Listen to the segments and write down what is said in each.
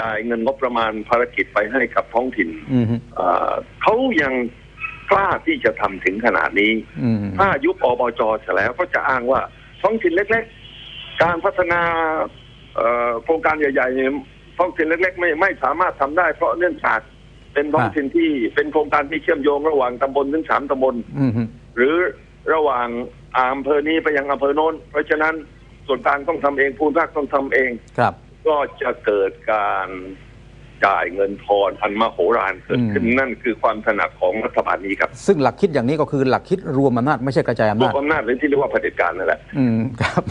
จ่ายเงินงบประมาณภารกิจไปให้กับท้องถิ่นอืมฮึเอ่อเขายังกล้าที่จะทำถึงขนาดนี้ อืม ถ้ายุบอบจเสร็จแล้วก็จะอ้างว่าท้องถิ่นเล็ก ๆ การพัฒนาเอ่อโครงการใหญ่ๆเนี่ยท้องถิ่นเล็ก ๆ ไม่ไม่สามารถทำได้ เพราะเนื่องจากเป็นท้องถิ่นที่เป็นโครงการที่เชื่อมโยงระหว่างตำบลถึงสามตำบล อืมฮึหรือระหว่างอำเภอนี้ไปยังอำเภอโน้น เพราะฉะนั้นส่วนกลางต้องทำเองภูมิภาคต้องทำเอง ครับ ก็จะเกิดการจ่ายเงินทอนอันมโหฬารเกิดขึ้นอืมนั่นคือความถนัดของรัฐบาลนี้ครับ ซึ่งหลักคิดอย่างนี้ก็คือหลักคิดรวมอำนาจไม่ใช่กระจายอำรวนาจมอำนาจหรือที่เรียกว่าเผด็จการนั่นแหละอืมครับ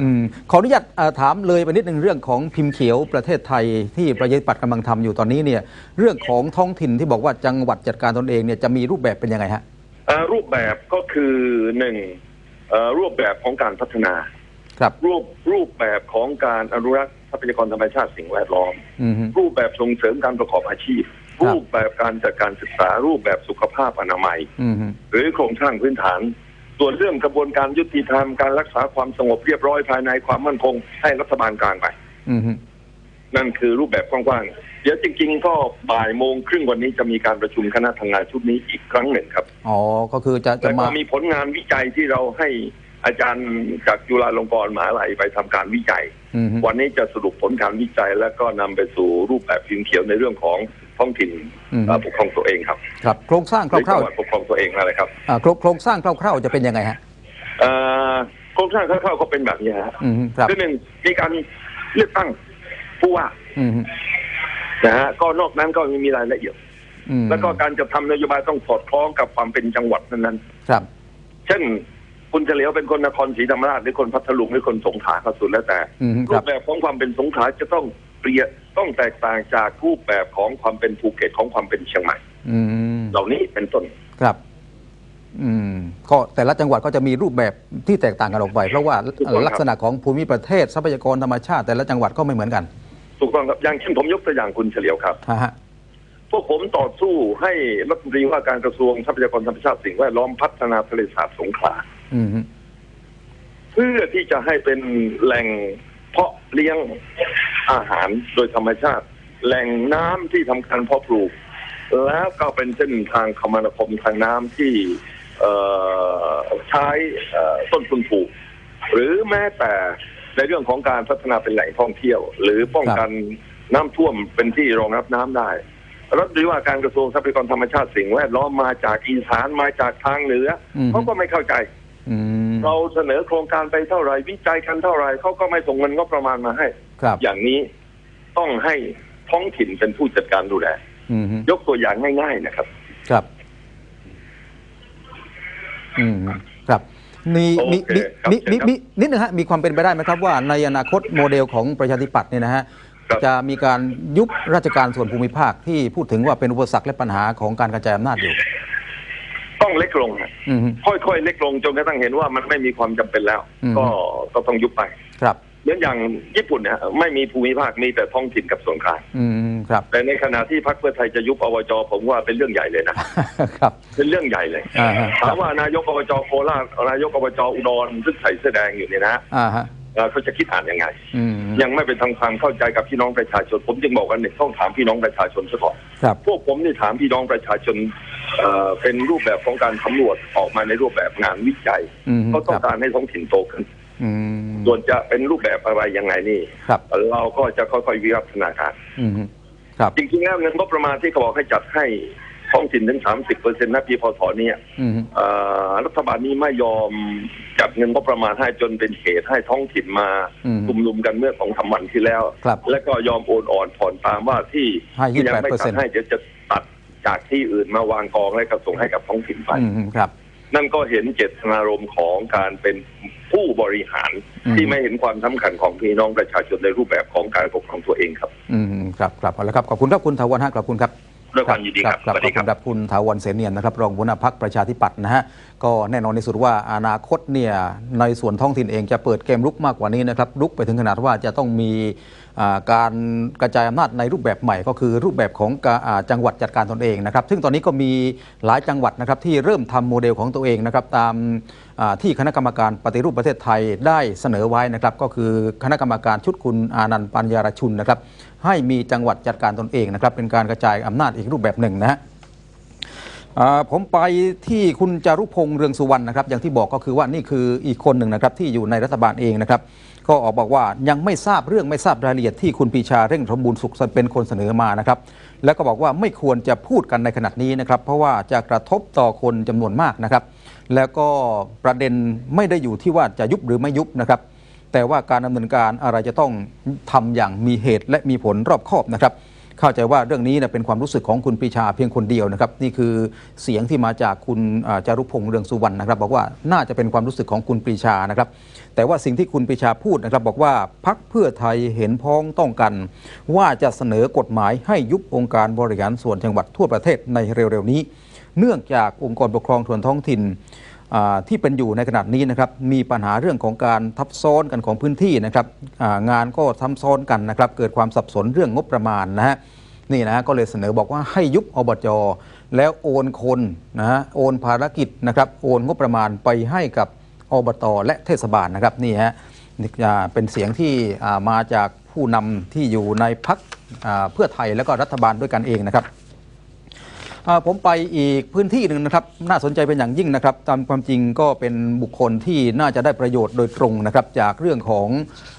อืมขออนุญาตเอ่อถามเลยไปนิดหนึ่งเรื่องของพิมพ์เขียวประเทศไทยที่ประชาธิปัตย์กำลังทำอยู่ตอนนี้เนี่ย เรื่องของท้องถิ่นที่บอกว่าจังหวัดจัดการตนเองเนี่ยจะมีรูปแบบเป็นยังไงฮะเอ่อรูปแบบก็คือหนึ่งเอ่อรูปแบบของการพัฒนา ครับรูปรูปแบบของการอนุรักษ์ทรัพยากรธรรมชาติสิ่งแวดล้อม อืมฮึ รูปแบบส่งเสริมการประกอบอาชีพ ครับ รูปแบบการจัดการศึกษารูปแบบสุขภาพอนามัย อืมฮึหรือโครงสร้างพื้นฐาน ส่วนเรื่องกระบวนการยุติธรรมการรักษาความสงบเรียบร้อยภายในความมั่นคง ให้รัฐบาลกลางไป อืมฮึนั่นคือรูปแบบกว้างๆ เดี๋ยวจริงๆ ก็บ่ายโมงครึ่งวันนี้จะมีการประชุมคณะทำงานชุดนี้อีกครั้งหนึ่งครับ อ๋อก็คือจะจะแล้วก็มามีผลงานวิจัยที่เราให้ อาจารย์จากจุฬาลงกรณ์มหาลัยไปทำการวิจัยอืมฮึวันนี้จะสรุปผลการวิจัย แล้วก็นำไปสู่รูปแบบพิมพ์เขียวในเรื่องของท้องถิ่นอืมเอ่อปกครองตัวเองครับครับโครงสร้างหรือคร่าวจังหวัดปกครองตัวเองอะไรครับๆอ่าโครงโครงสร้างคร่าวๆจะเป็นยังไงฮะเอ่อโครงสร้างคร่าวๆก็เป็นแบบนี้ฮะอืมฮึครับคือหนึ่งมีการเลือกตั้งผู้ว่าอืมฮึนะฮะก็นอกนั้นก็ไม่มีรายละเอียดอืมแล้วก็การจะทำนโยบายต้องสอดคล้องกับความเป็นจังหวัดนั้นครับๆเช่น คุณเฉลียวเป็นคนนครศรีธรรมราชหรือคนพัทลุงหรือคนสงขลาก็สุดแล้วแต่ อืมฮึครูรับ ปแบบของความเป็นสงขลาจะต้องเปลี่ยนต้องแตกต่างจากรูปแบบของความเป็นภูเก็ตของความเป็นเชียงใหม่ อืมเหล่านี้เป็นต้น ครับ อืมก็แต่ละจังหวัดก็จะมีรูปแบบที่แตกต่างกันออกไป เพราะว่าถูกต้องครับ ลักษณะของภูมิประเทศทรัพยากรธรรมชาติ แต่ละจังหวัดก็ไม่เหมือนกันถูกต้องครับอย่างเช่นผมยกตัวอย่างคุณเฉลียวครับ ฮะฮะพวกผมต่อสู้ให้รัฐมนตรีว่าการกระทรวงทรัพยากรธรรมชาติสิ่งแวดล้อมพัฒนาทะเลสาบสงขลาอืมฮึ เพื่อที่จะให้เป็นแหล่งเพาะเลี้ยงอาหารโดยธรรมชาติ แหล่งน้ำที่ทำการเพาะปลูก แล้วก็เป็นเส้นทางคมนาคมทางน้ำที่เอ่อใช้เอ่อต้นทุนถูก หรือแม้แต่ในเรื่องของการพัฒนาเป็นแหล่งท่องเที่ยว หรือป้องกันน้ำท่วมเป็นที่รองรับน้ำได้รัฐมนตรีว่าการกระทรวงทรัพยากรธรรมชาติสิ่งแวดล้อมมาจากอีสานมาจากทางเหนืออมเขาก็ไม่เข้าใจ อืมเราเสนอโครงการไปเท่าไหร่วิจัยกันเท่าไหร่เขาก็ไม่ส่งเงินงบประมาณมาให้ ครับอย่างนี้ต้องให้ท้องถิ่นเป็นผู้จัดการดูแลอืมฮึยกตัวอย่างง่าย ๆนะครับ ครับ อืมครับมีมีโอเคมีครับมีมีเชิญครับมีนิดนึงฮะมีความเป็นไปได้ไหมครับว่าในอนาคตโมเดลของประชาธิปัตย์เนี่ยนะฮะครับ จะมีการยุบราชการส่วนภูมิภาคที่พูดถึงว่าเป็นอุปสรรคและปัญหาของการกระจายอำนาจอยู่ต้อง เล็กลงฮะอืมฮึค่อยๆเล็กลงจนกระทั่งเห็นว่ามันไม่มีความจำเป็นแล้วอืมก็ก็ต้องยุบไปครับเหมือนอย่างญี่ปุ่นเนี่ยไม่มีภูมิภาคมีแต่ท้องถิ่นกับส่วนกลางอืมครับ แต่ในขณะที่พรรคเพื่อไทยจะยุบอบจผมว่าเป็นเรื่องใหญ่เลยนะครับ เป็นเรื่องใหญ่เลยอ่าฮะคถารัมบว่านายกอบจโคราชนายกอบจอุดรซึ่งใส่เสื้อแดงอยู่เนี่ยนะอ่าฮะ เอ่อเขาจะคิดอ่านยังไงอืมยังไม่เป็นทางความเข้าใจกับพี่น้องประชาชน ผมจึงบอกกันหนึ่งต้องถามพี่น้องประชาชนซะก่อนครับพวกผมนี่ถามพี่น้องประชาชนเอ่อเป็นรูปแบบของการสำรวจออกมาในรูปแบบงานวิจัยอืมเขาต้อคงรับการให้ท้องถิ่นโตขึ้นอืมส่วนจะเป็นรูปแบบอะไรยังไงนี่ครับเราก็จะค่อยๆวิวัฒนาการอืมครับจริงๆแล้วเงินงบประมาณที่เขาบอกให้จัดให้ ท้องถิ่นถึง 30เปอร์เซ็นต์นะปีพศเนี่ยอืมเอ่อรัฐบาลนี้ไม่ยอมจัดเงินงบประมาณให้จนเป็นเหตุให้ท้องถิ่นมาอืมชุมนุมกันเมื่อสองสามวันที่แล้วครับและก็ยอมโอนอ่อนผ่อนตามว่าที่ให้ที่ยัไม่28%ตัดให้เดี๋ยวจะตัดจากที่อื่นมาวางกองและก็ส่งให้กับท้องถิ่นไปอืมครับ นั่นก็เห็นเจตนารมณ์ของการเป็นผู้บริหารอืมที่ไม่เห็นความสำคัญของพี่น้องประชาชนในรูปแบบของการปกครองตัวเองครับ อืมครับครับเอาละครับขอบคุณครับคุณถาวรฮะขอบคุณครับ ด้วยความยินดีครับครับสวัสขดีอบคคุรับณครับคุณถาวรเสนเนียนนะครับรองหัวหน้าพักประชาธิปัตย์นะฮะก็แน่นอนที่สุดว่าอนาคตเนี่ยในส่วนท้องถิ่นเองจะเปิดเกมลุกมากกว่านี้นะครับลุกไปถึงขนาดว่าจะต้องมีอ่า การกระจายอำนาจในรูปแบบใหม่ ก็คือรูปแบบของจังหวัดจัดการตนเองนะครับซึ่งตอนนี้ก็มีหลายจังหวัดนะครับที่เริ่มทำโมเดลของตัวเองนะครับตามที่คณะกรรมการปฏิรูปประเทศไทยได้เสนอไว้นะครับก็คือคณะกรรมการชุดคุณอานันต์ปัญญารชุนนะครับให้มีจังหวัดจัดการตนเองนะครับเป็นการกระจายอำนาจอีกรูปแบบหนึ่งนะฮะ ผมไปที่คุณจารุพงษ์เรืองสุวรรณนะครับ อย่างที่บอกก็คือว่านี่คืออีกคนหนึ่งนะครับที่อยู่ในรัฐบาลเองนะครับ ก็ออกบอกว่ายังไม่ทราบเรื่องไม่ทราบรายละเอียดที่คุณปีชาเร่งสมบูรณ์สุขเป็นคนเสนอมานะครับ แล้วก็บอกว่าไม่ควรจะพูดกันในขณะนี้นะครับ เพราะว่าจะกระทบต่อคนจำนวนมากนะครับ แล้วก็ประเด็นไม่ได้อยู่ที่ว่าจะยุบหรือไม่ยุบนะครับ แต่ว่าการดำเนินการอะไรจะต้องทำอย่างมีเหตุและมีผลรอบคอบนะครับ เข้าใจว่าเรื่องนี้เนยเป็นความรู้สึกของคุณปรีชาเพียงคนเดียวนะครับ นี่คือเสียงที่มาจากคุณจารุพงษ์เรืองสุวรรณนะครับ บอกว่าน่าจะเป็นความรู้สึกของคุณปรีชานะครับ แต่ว่าสิ่งที่คุณปรีชาพูดนะครับ บอกว่าพักเพื่อไทยเห็นพ้องต้องกัน ว่าจะเสนอกฎหมายให้ยุบองค์การบริหารส่วนจังหวัดทั่วประเทศในเร็วๆนี้ เนื่องจากองค์กรปกครองส่วนท้องถิ่น ที่เป็นอยู่ในขณะนี้นะครับมีปัญหาเรื่องของการทับซ้อนกันของพื้นที่นะครับงานก็ทับซ้อนกันนะครับเกิดความสับสนเรื่องงบประมาณนะฮะนี่นะฮะก็เลยเสนอบอกว่าให้ยุบอบจแล้วโอนคนนะฮะโอนภารกิจนะครับโอนงบประมาณไปให้กับอบตและเทศบาลนะครับนี่ฮะเป็นเสียงที่มาจากผู้นำที่อยู่ในพักเพื่อไทยแล้วก็รัฐบาลด้วยกันเองนะครับ ผมไปอีกพื้นที่หนึ่งนะครับ น่าสนใจเป็นอย่างยิ่งนะครับ ตามความจริงก็เป็นบุคคลที่น่าจะได้ประโยชน์โดยตรงนะครับ จากเรื่องของ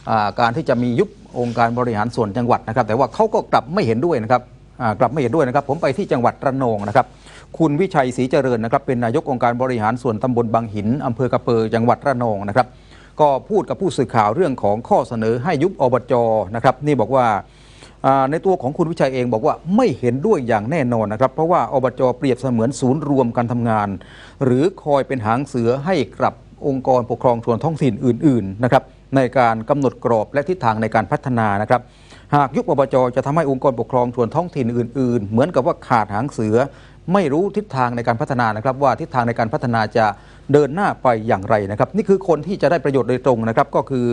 อาการที่จะมียุบองค์การบริหารส่วนจังหวัดนะครับ แต่ว่าเขาก็กลับไม่เห็นด้วยนะครับอ่ากลับไม่เห็นด้วยนะครับ ผมไปที่จังหวัดระนองนะครับ คุณวิชัยศรีเจริญนะครับ เป็นนายกองค์การบริหารส่วนตำบลบางหินอำเภอกระเปอจังหวัดระนองนะครับ ก็พูดกับผู้สื่อข่าวเรื่องของข้อเสนอให้ยุบอบจนะครับ นี่บอกว่าอ่า ในตัวของคุณวิชัยเองบอกว่าไม่เห็นด้วยอย่างแน่นอนนะครับ เพราะว่าอบจเปรียบเสมือนศูนย์รวมการทำงาน หรือคอยเป็นหางเสือให้กับองค์กรปกครองส่วนท้องถิ่นอื่นๆนะครับในการกำหนดกรอบและทิศทางในการพัฒนานะครับ หากยุบอบจจะทำให้องค์กรปกครองส่วนท้องถิ่นอื่น ๆ เหมือนกับว่าขาดหางเสือ ไม่รู้ทิศทางในการพัฒนานะครับ ว่าทิศทางในการพัฒนาจะเดินหน้าไปอย่างไรนะครับ นี่คือคนที่จะได้ประโยชน์โดยตรงนะครับ ก็คือ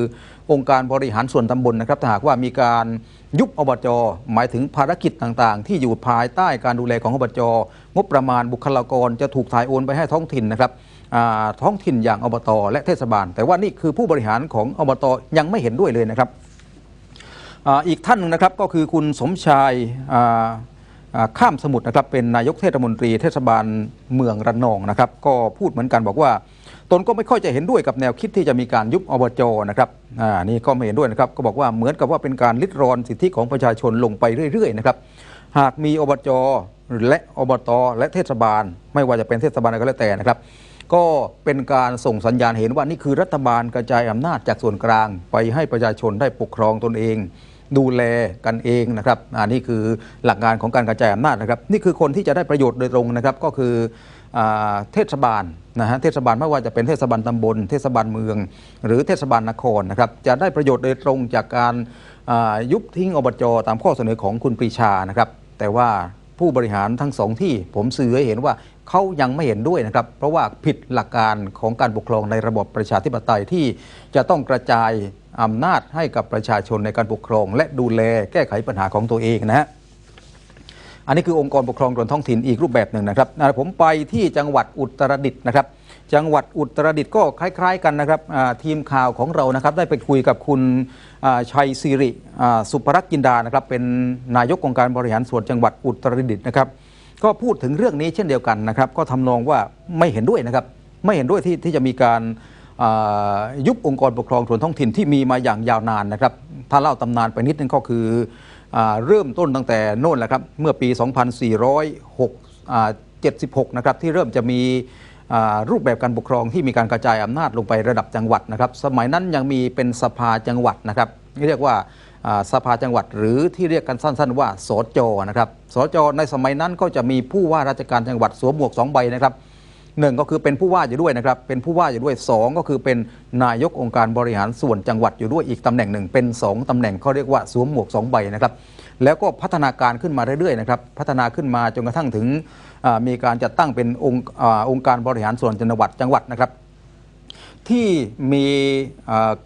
องค์การบริหารส่วนตำบลนะครับถ้าหากว่ามีการยุบอบจหมายถึงภารกิจต่างๆ ที่อยู่ภายใต้การดูแลของอบจงบประมาณบุคลากรจะถูกถ่ายโอนไปให้ท้องถิ่นนะครับท้องถิ่นอย่างอบตและเทศบาล แต่ว่านี่คือผู้บริหารของอบตยังไม่เห็นด้วยเลยนะครับออีกท่านหนึ่งนะครับก็คือคุณสมชายา ข้ามสมุทรนะครับเป็นนายกเทศมนตรีเทศบาลเมืองระนองนะครับ ก็พูดเหมือนกันบอกว่า ตนก็ไม่ค่อยจะเห็นด้วยกับแนวคิดที่จะมีการยุบอบจนะครับอ่านี่ก็ไม่เห็นด้วยนะครับ ก็บอกว่าเหมือนกับว่าเป็นการลิดรอนสิทธิของประชาชนลงไปเรื่อยๆนะครับหากมีอบจและอบตและเทศบาล ไม่ว่าจะเป็นเทศบาลอะไรก็แล้วแต่นะครับ ก็เป็นการส่งสัญญาณเห็นว่านี่คือรัฐบาลกระจายอำนาจจากส่วนกลาง ไปให้ประชาชนได้ปกครองตนเอง ดูแลกันเองนะครับอันนี้คือหลักการของการกระจายอำนาจนะครับ นี่คือคนที่จะได้ประโยชน์โดยตรงนะครับ ก็คือเทศบาลนะฮะเทศบาลไม่ว่าจะเป็นเทศบาลตำบล เทศบาลเมือง หรือเทศบาลนครนะครับจะได้ประโยชน์โดยตรงจากการยุบทิ้งอบจตามข้อเสนอของคุณปรีชานะครับแต่ว่าผู้บริหารทั้งสองที่ผมสื่อให้เห็นว่าเขายังไม่เห็นด้วยนะครับ เพราะว่าผิดหลักการของการปกครองในระบบประชาธิปไตยที่จะต้องกระจายอำนาจให้กับประชาชนในการปกครอง และดูแลแก้ไขปัญหาของตัวเองนะฮะอันนี้คือองค์กรปกครองส่วนท้องถิ่นอีกรูปแบบหนึ่งนะครับผมไปที่จังหวัดอุตรดิตถ์นะครับ จังหวัดอุตรดิตถ์ก็คล้าย ๆ กันนะครับทีมข่าวของเรานะครับ ได้ไปคุยกับคุณชัยสิริสุภรักษ์กินดานะครับ เป็นนายกองค์การบริหารส่วนจังหวัดอุตรดิตถ์นะครับ ก็พูดถึงเรื่องนี้เช่นเดียวกันนะครับ ก็ทำนองว่าไม่เห็นด้วยนะครับ ไม่เห็นด้วยที่ที่จะมีการยุบองค์กรปกครองส่วนท้องถิ่นที่มีมาอย่างยาวนานนะครับ ถ้าเล่าตำนานไปนิดนึงก็คืออเริ่มต้นตั้งแต่โน่นแหละครับ เมื่อปี 2476 นะครับ ที่เริ่มจะมีรูปแบบการปกครองที่มีการกระจายอำนาจลงไประดับจังหวัดนะครับ สมัยนั้นยังมีเป็นสภาจังหวัดนะครับ เรียกว่า สภาจังหวัด หรือที่เรียกกันสั้น ๆ ว่าสจนะครับสจในสมัยนั้นก็จะมีผู้ว่าราชการจังหวัดสวมหมวกสองใบนะครับหนึ่งก็คือเป็นผู้ว่าอยู่ด้วยนะครับ เป็นผู้ว่าอยู่ด้วยสองก็คือเป็นนายกองค์การบริหารส่วนจังหวัดอยู่ด้วยอีกตำแหน่งหนึ่งเป็นสองตำแหน่งเขาเรียกว่าสวมหมวกสองใบนะครับ แล้วก็พัฒนาการขึ้นมาเรื่อยๆนะครับ พัฒนาขึ้นมาจนกระทั่งถึงมีการจัดตั้งเป็นองค์องค์การบริหารส่วนจังหวัดจังหวัดนะครับ ที่มี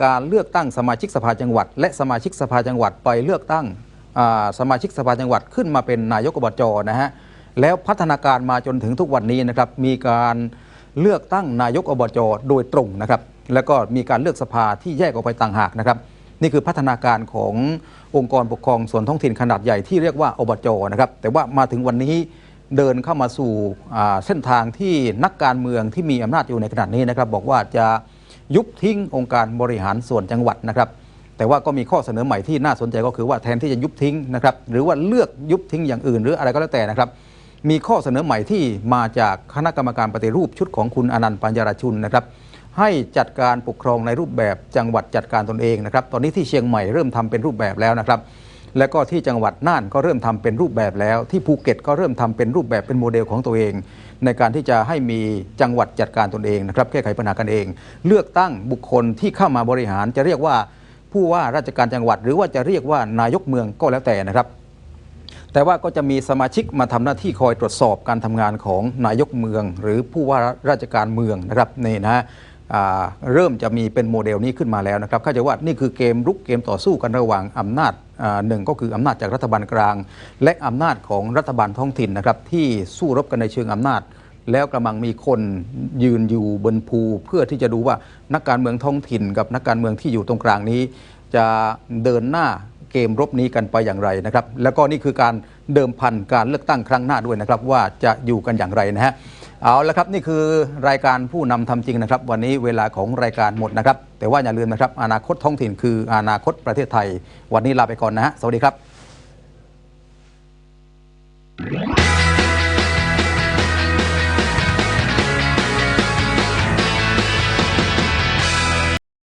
การเลือกตั้งสมาชิกสภาจังหวัด และสมาชิกสภาจังหวัดไปเลือกตั้งสมาชิกสภาจังหวัดขึ้นมาเป็นนายกอบจนะฮะแล้วพัฒนาการมาจนถึงทุกวันนี้นะครับมีการเลือกตั้งนายกอบจโดยตรงนะครับแล้วก็มีการเลือกสภาที่แยกออกไปต่างหากนะครับนี่คือพัฒนาการขององค์กรปกครองส่วนท้องถิ่นขนาดใหญ่ที่เรียกว่าอบจนะครับแต่ว่ามาถึงวันนี้ เดินเข้ามาสู่เส้นทางที่นักการเมืองที่มีอำนาจอยู่ในขณะนี้นะครับ บอกว่าจะยุบทิ้งองค์การบริหารส่วนจังหวัดนะครับ แต่ว่าก็มีข้อเสนอใหม่ที่น่าสนใจก็คือว่าแทนที่จะยุบทิ้งนะครับ หรือว่าเลือกยุบทิ้งอย่างอื่น หรืออะไรก็แล้วแต่นะครับ มีข้อเสนอใหม่ที่มาจากคณะกรรมการปฏิรูปชุดของคุณอนันต์ปัญญารชุนนะครับ ให้จัดการปกครองในรูปแบบจังหวัดจัดการตนเองนะครับ ตอนนี้ที่เชียงใหม่เริ่มทำเป็นรูปแบบแล้วนะครับ และก็ที่จังหวัดน่านก็เริ่มทำเป็นรูปแบบแล้ว ที่ภูเก็ตก็เริ่มทำเป็นรูปแบบเป็นโมเดลของตัวเอง ในการที่จะให้มีจังหวัดจัดการตนเองนะครับแก้ไขปัญหากันเอง เลือกตั้งบุคคลที่เข้ามาบริหารจะเรียกว่าผู้ว่าราชการจังหวัด หรือว่าจะเรียกว่านายกเมืองก็แล้วแต่นะครับแต่ว่าก็จะมีสมาชิกมาทำหน้าที่คอยตรวจสอบการทำงานของนายกเมือง หรือผู้ว่าราชการเมืองนะครับนี่นะฮะ เริ่มจะมีเป็นโมเดลนี้ขึ้นมาแล้วนะครับเข้าใจว่านี่คือเกมรุกเกมต่อสู้กันระหว่างอำนาจหนึ่งก็คืออำนาจจากรัฐบาลกลาง และอำนาจของรัฐบาลท้องถิ่นนะครับที่สู้รบกันในเชิงอำนาจ แล้วกำลังมีคนยืนอยู่บนภูเพื่อที่จะดูว่านักการเมืองท้องถิ่น กับนักการเมืองที่อยู่ตรงกลางนี้ จะเดินหน้าเกมรบนี้กันไปอย่างไรนะครับแล้วก็นี่คือการเดิมพันการเลือกตั้งครั้งหน้าด้วยนะครับว่าจะอยู่กันอย่างไรนะฮะ เอาละครับนี่คือรายการผู้นำทำจริงนะครับ วันนี้เวลาของรายการหมดนะครับ แต่ว่าอย่าลืมนะครับ อนาคตท้องถิ่นคืออนาคตประเทศไทย วันนี้ลาไปก่อนนะฮะสวัสดีครับ